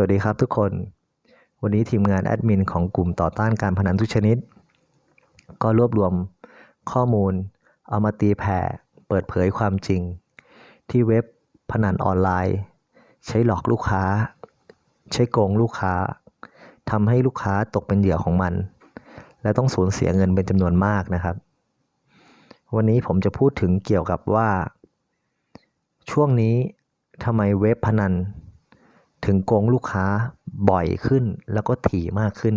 วัสดีครับทุกคน วันนี้ทีมงานแอดมินของกลุ่มต่อต้านการพนันทุกชนิด ก็รวบรวมข้อมูล เอามาตีแผ่ เปิดเผยความจริง ที่เว็บพนันออนไลน์ ใช้หลอกลูกค้า ใช้โกงลูกค้าทำให้ลูกค้าตกเป็นเหยื่อของมัน และต้องสูญเสียเงินเป็นจำนวนมากนะครับ วันนี้ผมจะพูดถึงเกี่ยวกับว่า ช่วงนี้ทำไมเว็บพนัน ถึงโกงลูกค้าบ่อยขึ้นแล้วก็ถี่มากขึ้น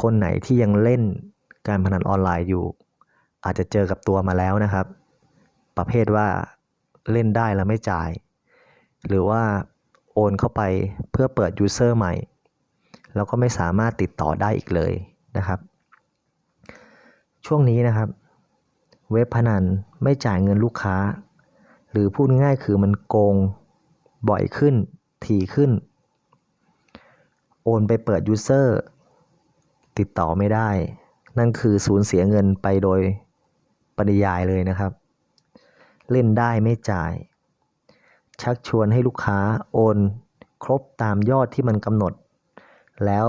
คนไหนที่ยังเล่นการพนันออนไลน์อยู่ อาจจะเจอกับตัวมาแล้วนะครับ ประเภทว่าเล่นได้แล้วไม่จ่าย หรือว่าโอนเข้าไปเพื่อเปิดยูเซอร์ใหม่ แล้วก็ไม่สามารถติดต่อได้อีกเลยนะครับ ช่วงนี้นะครับ เว็บพนันไม่จ่ายเงินลูกค้า หรือพูดง่ายๆคือมันโกง บ่อยขึ้น ถี่ขึ้น โอนไปเปิดยูเซอร์ติดต่อไม่ได้ นั่นคือสูญเสียเงินไปโดยปริยายเลยนะครับ เล่นได้ไม่จ่าย ชักชวนให้ลูกค้าโอนครบตามยอดที่มันกำหนด แล้ว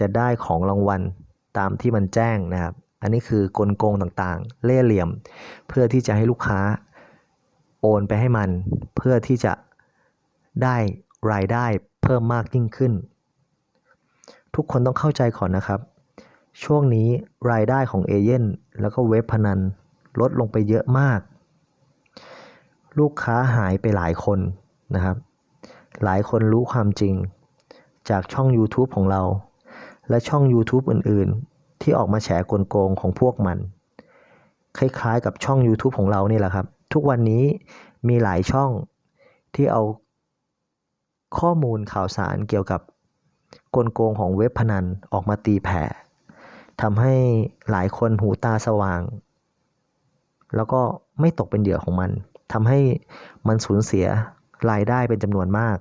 จะได้ของรางวัลตามที่มันแจ้งนะครับ อันนี้คือกลโกงต่างๆ เล่เหลี่ยม เพื่อที่จะให้ลูกค้าโอนไปให้มัน เพื่อที่จะ ได้รายได้เพิ่มมากยิ่งขึ้น ทุกคนต้องเข้าใจก่อนนะครับ ช่วงนี้รายได้ของเอเย่นแล้วก็เว็บพนันลดลงไปเยอะมาก ลูกค้าหายไปหลายคนนะครับ หลายคนรู้ความจริง จากช่อง YouTube ของเรา และช่อง YouTube อื่น ๆ ที่ออกมาแฉกลโกงของพวกมัน คล้าย ๆ กับช่อง YouTube ของเรานี่แหละครับ ทุกวันนี้มีหลายช่องที่เอา ข้อมูลข่าวสารเกี่ยวกับกลโกงของเว็บพนันออกมาตีแผ่ทำให้หลายคนหูตาสว่าง แล้วก็ไม่ตกเป็นเหยื่อของมันทำให้มันสูญเสียรายได้เป็นจำนวนมาก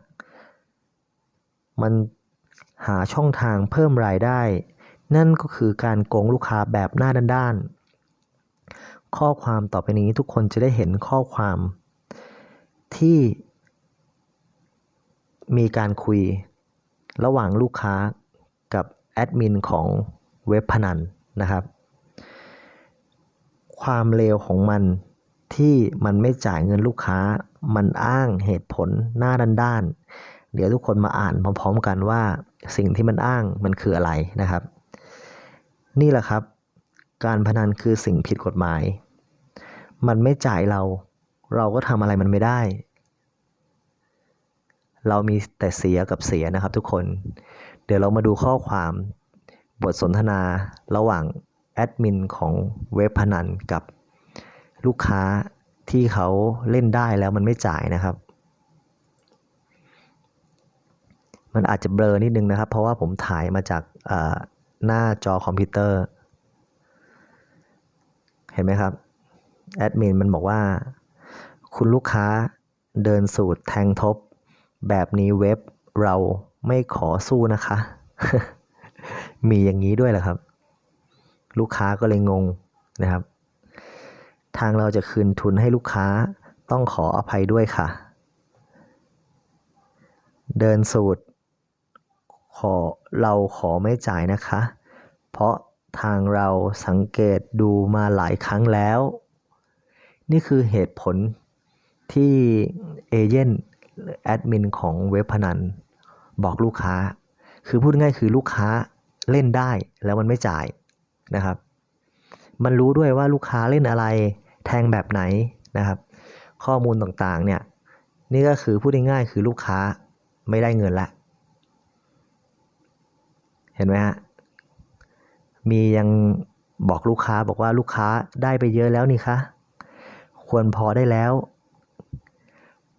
มันหาช่องทางเพิ่มรายได้ นั่นก็คือการโกงลูกค้าแบบหน้าด้านๆข้อความต่อไปนี้ทุกคนจะได้เห็นข้อความที่ มีการคุยระหว่างลูกค้ากับแอดมินของเว็บพนันนะครับ ความเลวของมันที่มันไม่จ่ายเงินลูกค้า มันอ้างเหตุผลหน้าด้านๆเดี๋ยวทุกคนมาอ่านพร้อมๆกันว่าสิ่งที่มันอ้างมันคืออะไรนะครับ นี่แหละครับ การพนันคือสิ่งผิดกฎหมาย มันไม่จ่ายเรา เราก็ทำอะไรมันไม่ได้ เรามีแต่เสียกับเสียนะครับทุกคน เดี๋ยวเรามาดูข้อความบทสนทนาระหว่างแอดมินของเว็บพนันกับลูกค้าที่เขาเล่นได้แล้วมันไม่จ่ายนะครับ มันอาจจะเบลอนิดนึงนะครับ เพราะว่าผมถ่ายมาจากหน้าจอคอมพิวเตอร์ เห็นไหมครับ แอดมินมันบอกว่า คุณลูกค้าเดินสูตรแทงทบ แบบนี้เว็บเราไม่ขอสู้นะคะ มีอย่างนี้ด้วยเหรอครับ ลูกค้าก็เลยงงนะครับ ทางเราจะคืนทุนให้ลูกค้าต้องขออภัยด้วยค่ะ เดินสูตร ขอเราขอไม่จ่ายนะคะ เพราะทางเราสังเกตดูมาหลายครั้งแล้ว นี่คือเหตุผลที่เอเย่น แอดมินของเว็บพนันบอกลูกค้า คือพูดง่ายคือลูกค้าเล่นได้แล้วมันไม่จ่ายนะครับ มันรู้ด้วยว่าลูกค้าเล่นอะไรแทงแบบไหนนะครับ ข้อมูลต่างๆเนี่ยนี่ก็คือพูดง่ายๆคือลูกค้าไม่ได้เงินละเห็นไหมฮะมียังบอกลูกค้าบอกว่าลูกค้าได้ไปเยอะแล้วนี่คะควรพอได้แล้ว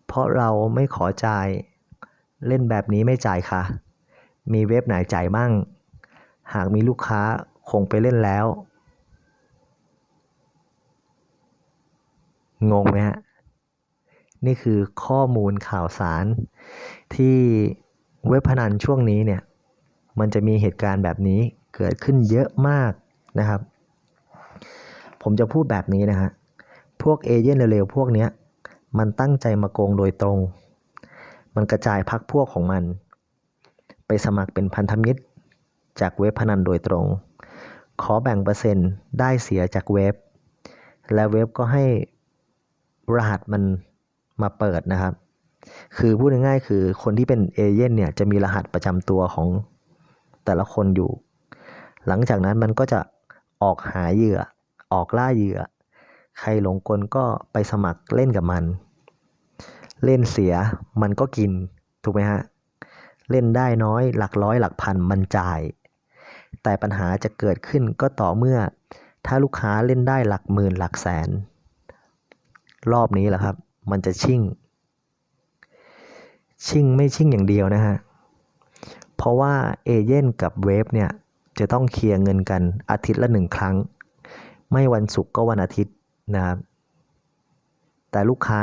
เพราะเราไม่ขอจ่าย เล่นแบบนี้ไม่จ่ายค่ะ มีเว็บไหนจ่ายมั่ง หากมีลูกค้าคงไปเล่นแล้ว งงไหมฮะ นี่คือข้อมูลข่าวสาร ที่เว็บพนันช่วงนี้เนี่ย มันจะมีเหตุการณ์แบบนี้เกิดขึ้นเยอะมากนะครับ ผมจะพูดแบบนี้นะฮะ พวกเอเย่นเร็วๆพวกเนี้ย มันตั้งใจมาโกงโดยตรง มันกระจายพักพวกของมัน ไปสมัครเป็นพันธมิตร จากเว็บพนันโดยตรง ขอแบ่งเปอร์เซ็นต์ได้เสียจากเว็บ และเว็บก็ให้รหัสมันมาเปิดนะครับ คือพูดง่ายๆคือคนที่เป็นเอเย่นเนี่ยจะมีรหัสประจำตัวของแต่ละคนอยู่ หลังจากนั้นมันก็จะออกหาเหยื่อ ออกล่าเหยื่อ ใครหลงกลก็ไปสมัครเล่นกับมัน เล่นเสียมันก็กิน ถูกไหมฮะ เล่นได้น้อยหลักร้อยหลักพันมันจ่าย แต่ปัญหาจะเกิดขึ้นก็ต่อเมื่อ ถ้าลูกค้าเล่นได้หลักหมื่นหลักแสน รอบนี้แหละครับ มันจะชิ่ง ชิ่งไม่ชิ่งอย่างเดียวนะฮะ เพราะว่าเอเย่นกับเวฟเนี่ยจะต้องเคลียร์เงินกันอาทิตย์ละหนึ่งครั้ง ไม่วันศุกร์ก็วันอาทิตย์ นะครับแต่ลูกค้า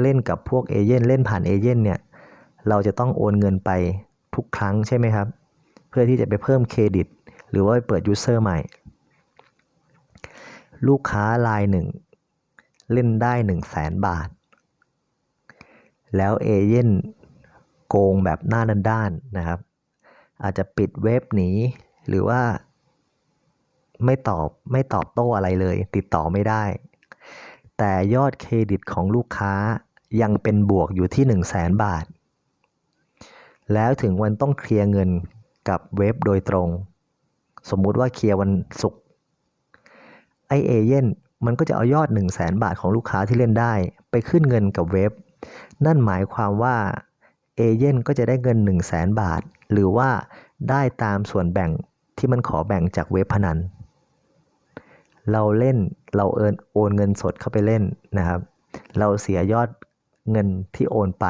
เล่นกับพวกเอเย่นเล่นผ่านเอเย่นเนี่ยเราจะต้องโอนเงินไปทุกครั้งใช่ไหมครับ เพื่อที่จะไปเพิ่มเครดิต หรือว่าไปเปิดยูเซอร์ใหม่ ลูกค้ารายหนึ่งเล่นได้ 1 0 0 0 0แสนบาท แล้วเอเย่นโกงแบบหน้าด้านๆนะครับ อาจจะปิดเว็บหนีหรือว่า ไม่ตอบไม่ตอบโต้อะไรเลย ติดต่อไม่ได้ แต่ยอดเครดิตของลูกค้ายังเป็นบวกอยู่ที่ 1 0 0 0 0แสนบาท แล้วถึงวันต้องเคลียร์เงินกับเว็บโดยตรง สมมุติว่าเคลียร์วันศุกร์ไอเอเย่นมันก็จะเอายอด 1 0 0 0 0แสนบาทของลูกค้าที่เล่นได้ ไปขึ้นเงินกับเว็บ นั่นหมายความว่าเอเย่นก็จะได้เงิน 1 0 0 0 0แสนบาท หรือว่าได้ตามส่วนแบ่งที่มันขอแบ่งจากเว็บพนัน เราเล่นเราเอินโอนเงินสดเข้าไปเล่นนะครับ เราเสียยอดเงินที่โอนไป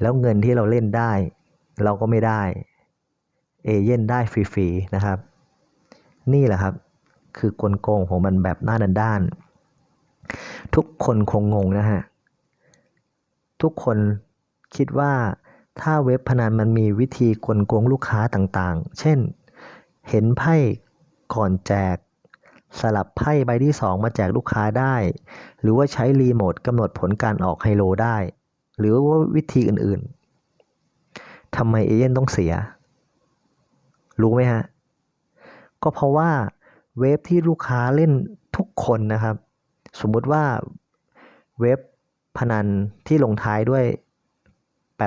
แล้วเงินที่เราเล่นได้ เราก็ไม่ได้เอเย่นได้ฟรีๆนะครับ นี่แหละครับคือกลโกงของมันแบบหน้าด้านๆทุกคนคงงงนะฮะทุกคนคิดว่าถ้าเว็บพนันมันมีวิธีกลโกงลูกค้าต่างๆ เช่น เห็นไพ่ก่อนแจก สลับไพ่ใบที่ 2 มาแจกลูกค้าได้ หรือว่าใช้รีโมทกำหนดผลการออกไฮโลได้ หรือว่าวิธีอื่นๆทำไมเอเย่นต้องเสีย รู้ไหมฮะ ก็เพราะว่าเว็บที่ลูกค้าเล่นทุกคนนะครับ สมมุติว่าเว็บพนันที่ลงท้ายด้วย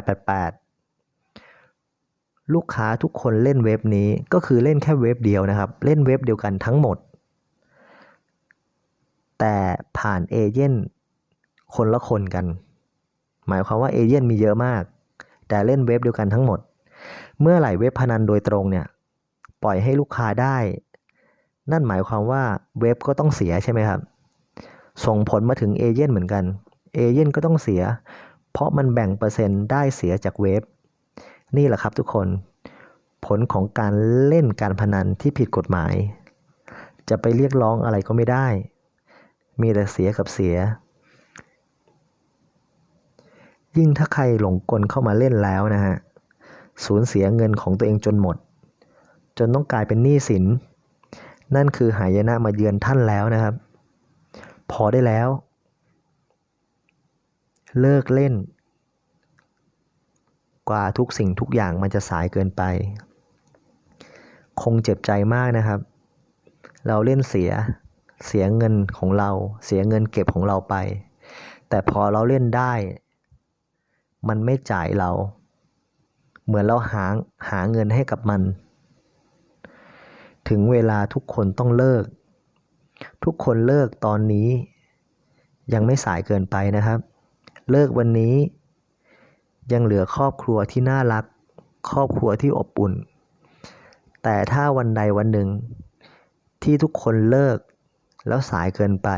888 ลูกค้าทุกคนเล่นเว็บนี้ก็คือเล่นแค่เว็บเดียวนะครับ เล่นเว็บเดียวกันทั้งหมด แต่ผ่านเอเย่นคนละคนกัน หมายความว่าเอเย่นมีเยอะมาก แต่เล่นเว็บเดียวกันทั้งหมด เมื่อไหร่เว็บพนันโดยตรงเนี่ยปล่อยให้ลูกค้าได้ นั่นหมายความว่าเว็บก็ต้องเสียใช่ไหมครับ ส่งผลมาถึงเอเย่นเหมือนกัน เอเย่นก็ต้องเสีย เพราะมันแบ่งเปอร์เซ็นต์ได้เสียจากเว็บ นี่แหละครับทุกคน ผลของการเล่นการพนันที่ผิดกฎหมาย จะไปเรียกร้องอะไรก็ไม่ได้ มีแต่เสียกับเสีย ยิ่งถ้าใครหลงกลเข้ามาเล่นแล้วนะฮะ สูญเสียเงินของตัวเองจนหมด จนต้องกลายเป็นหนี้สิน นั่นคือหายนะมาเยือนท่านแล้วนะครับ พอได้แล้ว เลิกเล่น กว่าทุกสิ่งทุกอย่างมันจะสายเกินไป คงเจ็บใจมากนะครับ เราเล่นเสีย เสียเงินของเรา เสียเงินเก็บของเราไป แต่พอเราเล่นได้ มันไม่จ่ายเรา เหมือนเราหาหาเงินให้กับมัน ถึงเวลาทุกคนต้องเลิก ทุกคนเลิกตอนนี้ ยังไม่สายเกินไปนะครับ เลิกวันนี้ ยังเหลือครอบครัวที่น่ารัก ครอบครัวที่อบอุ่น แต่ถ้าวันใดวันหนึ่งที่ทุกคนเลิก แล้วสายเกินไป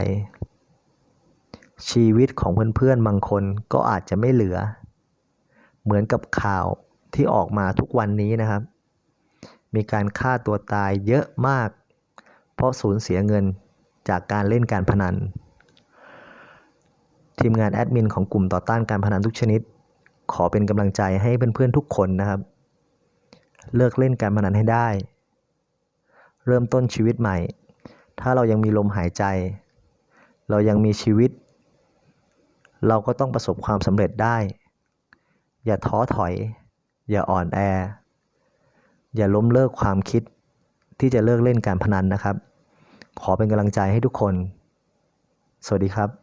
ชีวิตของเพื่อนๆบางคนก็อาจจะไม่เหลือ เหมือนกับข่าวที่ออกมาทุกวันนี้นะครับ มีการฆ่าตัวตายเยอะมาก เพราะสูญเสียเงินจากการเล่นการพนัน ทีมงานแอดมินของกลุ่มต่อต้านการพนันทุกชนิด ขอเป็นกำลังใจให้เพื่อนๆทุกคนนะครับ เลิกเล่นการพนันให้ได้ เริ่มต้นชีวิตใหม่ ถ้าเรายังมีลมหายใจ เรายังมีชีวิต เราก็ต้องประสบความสำเร็จได้ อย่าท้อถอย อย่าอ่อนแอ อย่าล้มเลิกความคิดที่จะเลิกเล่นการพนันนะครับ ขอเป็นกำลังใจให้ทุกคน สวัสดีครับ